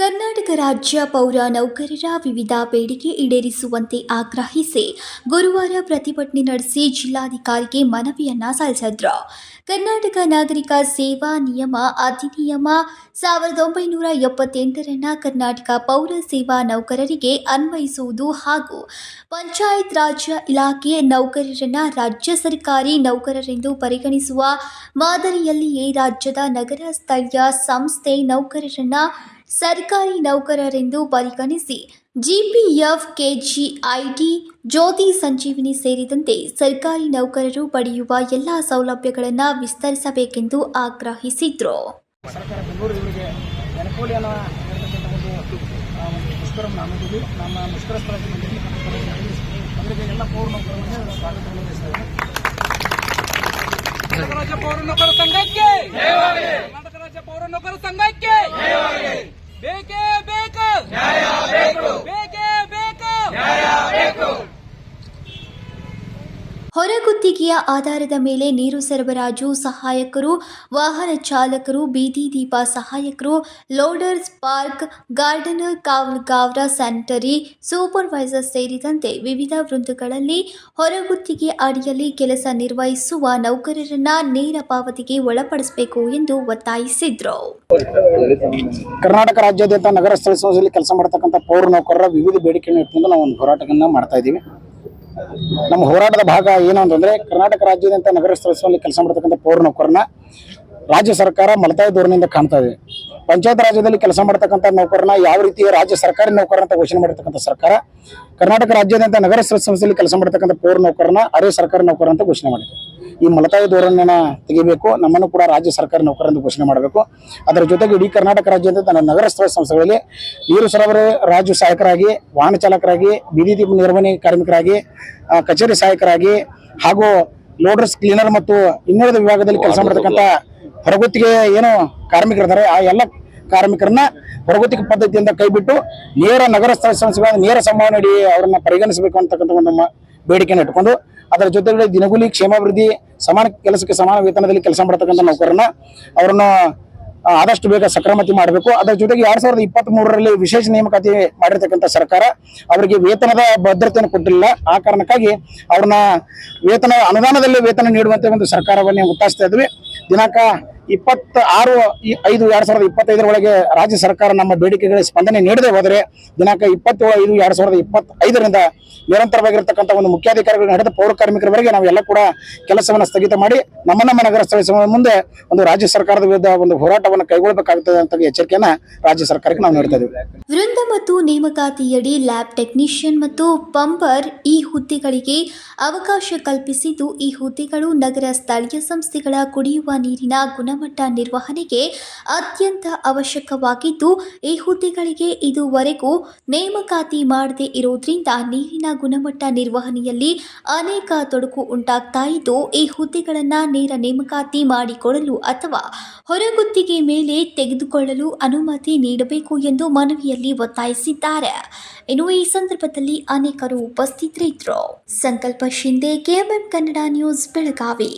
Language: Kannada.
ಕರ್ನಾಟಕ ರಾಜ್ಯ ಪೌರ ನೌಕರರ ವಿವಿಧ ಬೇಡಿಕೆ ಈಡೇರಿಸುವಂತೆ ಆಗ್ರಹಿಸಿ ಗುರುವಾರ ಪ್ರತಿಭಟನೆ ನಡೆಸಿ ಜಿಲ್ಲಾಧಿಕಾರಿಗೆ ಮನವಿಯನ್ನ ಸಲ್ಲಿಸಿದ್ರು. ಕರ್ನಾಟಕ ನಾಗರಿಕ ಸೇವಾ ನಿಯಮ ಅಧಿನಿಯಮ ಸಾವಿರದ ಒಂಬೈನೂರ ಎಪ್ಪತ್ತೆಂಟರನ್ನ ಕರ್ನಾಟಕ ಪೌರ ಸೇವಾ ನೌಕರರಿಗೆ ಅನ್ವಯಿಸುವುದು ಹಾಗೂ ಪಂಚಾಯತ್ ರಾಜ್ಯ ಇಲಾಖೆ ನೌಕರರನ್ನ ರಾಜ್ಯ ಸರ್ಕಾರಿ ನೌಕರರೆಂದು ಪರಿಗಣಿಸುವ ಮಾದರಿಯಲ್ಲಿಯೇ ರಾಜ್ಯದ ನಗರ ಸ್ಥಳೀಯ ಸಂಸ್ಥೆ ನೌಕರರನ್ನ ಸರ್ಕಾರಿ ನೌಕರರೆಂದು ಪರಿಗಣಿಸಿ ಜಿಪಿಎಫ್ ಕೆಜಿಐಟಿ ಜ್ಯೋತಿ ಸಂಜೀವಿನಿ ಸೇರಿದಂತೆ ಸರ್ಕಾರಿ ನೌಕರರು ಪಡೆಯುವ ಎಲ್ಲ ಸೌಲಭ್ಯಗಳನ್ನು ವಿಸ್ತರಿಸಬೇಕೆಂದು ಆಗ್ರಹಿಸಿದ್ರು. ಸರ್ಕಾರ ಹೊರಗುತ್ತಿಗೆಯ ಆಧಾರದ ಮೇಲೆ ನೀರು ಸರಬರಾಜು ಸಹಾಯಕರು, ವಾಹನ ಚಾಲಕರು, ಬೀದಿ ದೀಪ ಸಹಾಯಕರು, ಲೋಡರ್ಸ್ ಪಾರ್ಕ್ ಗಾರ್ಡನರ್ ಕಾವಲುಗಾವರ ಸ್ಯಾನಿಟರಿ, ಸೂಪರ್ವೈಸರ್ ಸೇರಿದಂತೆ ವಿವಿಧ ವೃಂದಗಳಲ್ಲಿ ಹೊರಗುತ್ತಿಗೆ ಅಡಿಯಲ್ಲಿ ಕೆಲಸ ನಿರ್ವಹಿಸುವ ನೌಕರರನ್ನ ನೇರ ಪಾವತಿಗೆ ಒಳಪಡಿಸಬೇಕು ಎಂದು ಒತ್ತಾಯಿಸಿದ್ರು. ಕರ್ನಾಟಕ ರಾಜ್ಯಾದ್ಯಂತ ನಗರ ಸ್ಥಳ ಸಂಸ್ಥೆಯಲ್ಲಿ ಕೆಲಸ ಮಾಡತಕ್ಕಂಥ ಪೌರ ನೌಕರರ ವಿವಿಧ ಬೇಡಿಕೆಯನ್ನು ಇಟ್ಕೊಂಡು ನಾವು ಒಂದು ಹೋರಾಟವನ್ನು ಮಾಡ್ತಾ ಇದ್ದೀವಿ. ನಮ್ಮ ಹೋರಾಟದ ಭಾಗ ಏನು ಅಂತಂದ್ರೆ ಕರ್ನಾಟಕ ರಾಜ್ಯದಂತ ನಗರ ಸ್ಥಳದಲ್ಲಿ ಕೆಲಸ ಮಾಡತಕ್ಕಂಥ ಪೌರ ನೌಕರನ್ನ ರಾಜ್ಯ ಸರ್ಕಾರ ಮಲತಾಯಿ ಧೋರಣೆಯಿಂದ ಕಾಣ್ತಾ ಇದೆ. ಪಂಚಾಯತ್ ರಾಜ್ಯದಲ್ಲಿ ಕೆಲಸ ಮಾಡತಕ್ಕಂಥ ನೌಕರನ ಯಾವ ರೀತಿಯ ರಾಜ್ಯ ಸರ್ಕಾರಿ ನೌಕರ ಅಂತ ಘೋಷಣೆ ಮಾಡಿರ್ತಕ್ಕಂಥ ಸರ್ಕಾರ, ಕರ್ನಾಟಕ ರಾಜ್ಯಾದ್ಯಂತ ನಗರ ಸಂಸ್ಥೆಯಲ್ಲಿ ಕೆಲಸ ಮಾಡತಕ್ಕಂಥ ಪೌರ ನೌಕರನ, ಅರೆ ಸರ್ಕಾರಿ ನೌಕರ ಅಂತ ಘೋಷಣೆ ಮಾಡಿದೆ. ಈ ಮಲತಾಯಿ ಧೋರಣೆನ ತೆಗಿಬೇಕು, ನಮ್ಮನ್ನು ಕೂಡ ರಾಜ್ಯ ಸರ್ಕಾರಿ ನೌಕರ ಎಂದು ಘೋಷಣೆ ಮಾಡಬೇಕು. ಅದರ ಜೊತೆಗೆ ಇಡೀ ಕರ್ನಾಟಕ ರಾಜ್ಯಾದ್ಯಂತ ನನ್ನ ನಗರ ಸಂಸ್ಥೆಗಳಲ್ಲಿ ನೀರು ಸರಬರಾಜು, ರಾಜ್ಯ ಸಹಾಯಕರಾಗಿ, ವಾಹನ ಚಾಲಕರಾಗಿ, ಬೀದಿ ದೀಪ ನಿರ್ವಹಣೆ ಕಾರ್ಮಿಕರಾಗಿ ಕಚೇರಿ ಸಹಾಯಕರಾಗಿ ಹಾಗೂ ಲೋಡರ್ಸ್ ಕ್ಲೀನರ್ ಮತ್ತು ಇನ್ನುಳಿದ ವಿಭಾಗದಲ್ಲಿ ಕೆಲಸ ಮಾಡತಕ್ಕಂಥ ಹೊರಗುತ್ತಿಗೆ ಏನು ಕಾರ್ಮಿಕರಿದ್ದಾರೆ ಆ ಎಲ್ಲ ಕಾರ್ಮಿಕರನ್ನ ಹೊರಗುತ್ತಿಗೆ ಪದ್ಧತಿಯಿಂದ ಕೈಬಿಟ್ಟು ನೇರ ನಗರ ಸ್ಥಳ ಸಂಸ್ಥೆಗಳ ನೇರ ಸಂಭಾವನೆ ಅಡಿ ಅವರನ್ನ ಪರಿಗಣಿಸಬೇಕು ಅಂತಕ್ಕಂಥ ಒಂದು ನಮ್ಮ ಬೇಡಿಕೆಯನ್ನು ಇಟ್ಕೊಂಡು ಅದರ ಜೊತೆಗೆ ದಿನಗೂಲಿ ಕ್ಷೇಮಾಭಿವೃದ್ಧಿ ಸಮಾನ ಕೆಲಸಕ್ಕೆ ಸಮಾನ ವೇತನದಲ್ಲಿ ಕೆಲಸ ಮಾಡತಕ್ಕಂಥ ನೌಕರನ್ನ ಅವರನ್ನು ಆದಷ್ಟು ಬೇಗ ಸಕ್ರಮತಿ ಮಾಡಬೇಕು. ಅದರ ಜೊತೆಗೆ ಎರಡ್ ಸಾವಿರದ ಇಪ್ಪತ್ತ್ ಮೂರರಲ್ಲಿ ವಿಶೇಷ ನೇಮಕಾತಿ ಮಾಡಿರ್ತಕ್ಕಂಥ ಸರ್ಕಾರ ಅವರಿಗೆ ವೇತನದ ಭದ್ರತೆಯನ್ನು ಕೊಟ್ಟಿಲ್ಲ. ಆ ಕಾರಣಕ್ಕಾಗಿ ಅವ್ರನ್ನ ವೇತನ, ಅನುದಾನದಲ್ಲಿ ವೇತನ ನೀಡುವಂತೆ ಒಂದು ಸರ್ಕಾರವನ್ನೇ ಒತ್ತಾಯಿಸ್ತಾ ಇದ್ವಿ. ದಿನಾಂಕ ಇಪ್ಪತ್ತ ಆರು ಐದು ಎರಡ್ ಸಾವಿರದ ಇಪ್ಪತ್ತೈದರ ಒಳಗೆ ರಾಜ್ಯ ಸರ್ಕಾರ ನಮ್ಮ ಬೇಡಿಕೆಗಳಿಗೆ ಸ್ಪಂದನೆ ನೀಡದೆ ಹೋದರೆ ದಿನಾಂಕ ಇಪ್ಪತ್ತೇಳು, ಐದು ಎರಡ್ ಸಾವಿರದ ಇಪ್ಪತ್ತೈದರಿಂದ ನಿರಂತರವಾಗಿರ್ತಕ್ಕಂಥ ಒಂದು ಮುಖ್ಯಾಧಿಕಾರಿಗಳು ನಡೆದ ಪೌರ ಕಾರ್ಮಿಕರವರೆಗೆ ನಾವೆಲ್ಲ ಕೂಡ ಕೆಲಸವನ್ನು ಸ್ಥಗಿತ ಮಾಡಿ ನಮ್ಮ ನಮ್ಮ ನಗರ ಸ್ಥಳ ಮುಂದೆ ಒಂದು ರಾಜ್ಯ ಸರ್ಕಾರದ ವಿರುದ್ಧ ಒಂದು ಹೋರಾಟವನ್ನು ಕೈಗೊಳ್ಳಬೇಕಾಗುತ್ತದೆ ಅಂತ ಎಚ್ಚರಿಕೆಯನ್ನ ರಾಜ್ಯ ಸರ್ಕಾರಕ್ಕೆ ನಾವು ನೀಡ್ತಾ ಇದ್ದೀವಿ. ವೃಂದ ಮತ್ತು ನೇಮಕಾತಿಯಡಿ ಲ್ಯಾಬ್ ಟೆಕ್ನಿಷಿಯನ್ ಮತ್ತು ಪಂಪರ್ ಈ ಹುದ್ದೆಗಳಿಗೆ ಅವಕಾಶ ಕಲ್ಪಿಸಿದ್ದು, ಈ ಹುದ್ದೆಗಳು ನಗರ ಸ್ಥಳೀಯ ಸಂಸ್ಥೆಗಳ ಕುಡಿಯುವ ನೀರಿನ ಗುಣಮಟ್ಟ ನಿರ್ವಹಣೆಗೆ ಅತ್ಯಂತ ಅವಶ್ಯಕವಾಗಿದ್ದು, ಈ ಹುದ್ದೆಗಳಿಗೆ ಇದುವರೆಗೂ ನೇಮಕಾತಿ ಮಾಡದೇ ಇರುವುದರಿಂದ ನೀರಿನ ಗುಣಮಟ್ಟ ನಿರ್ವಹಣೆಯಲ್ಲಿ ಅನೇಕ ತೊಡಕು ಉಂಟಾಗ್ತಾ ಇದ್ದು, ಈ ಹುದ್ದೆಗಳನ್ನು ನೇರ ನೇಮಕಾತಿ ಮಾಡಿಕೊಡಲು ಅಥವಾ ಹೊರಗುತ್ತಿಗೆ ಮೇಲೆ ತೆಗೆದುಕೊಳ್ಳಲು ಅನುಮತಿ ನೀಡಬೇಕು ಎಂದು ಮನವಿಯಲ್ಲಿ ಒತ್ತಾಯಿಸಿದ್ದಾರೆ. ಇನ್ನು ಈ ಸಂದರ್ಭದಲ್ಲಿ ಅನೇಕರು ಉಪಸ್ಥಿತರಿದ್ದರು. Sankalp Shinde KMM Kannada news, Belagavi.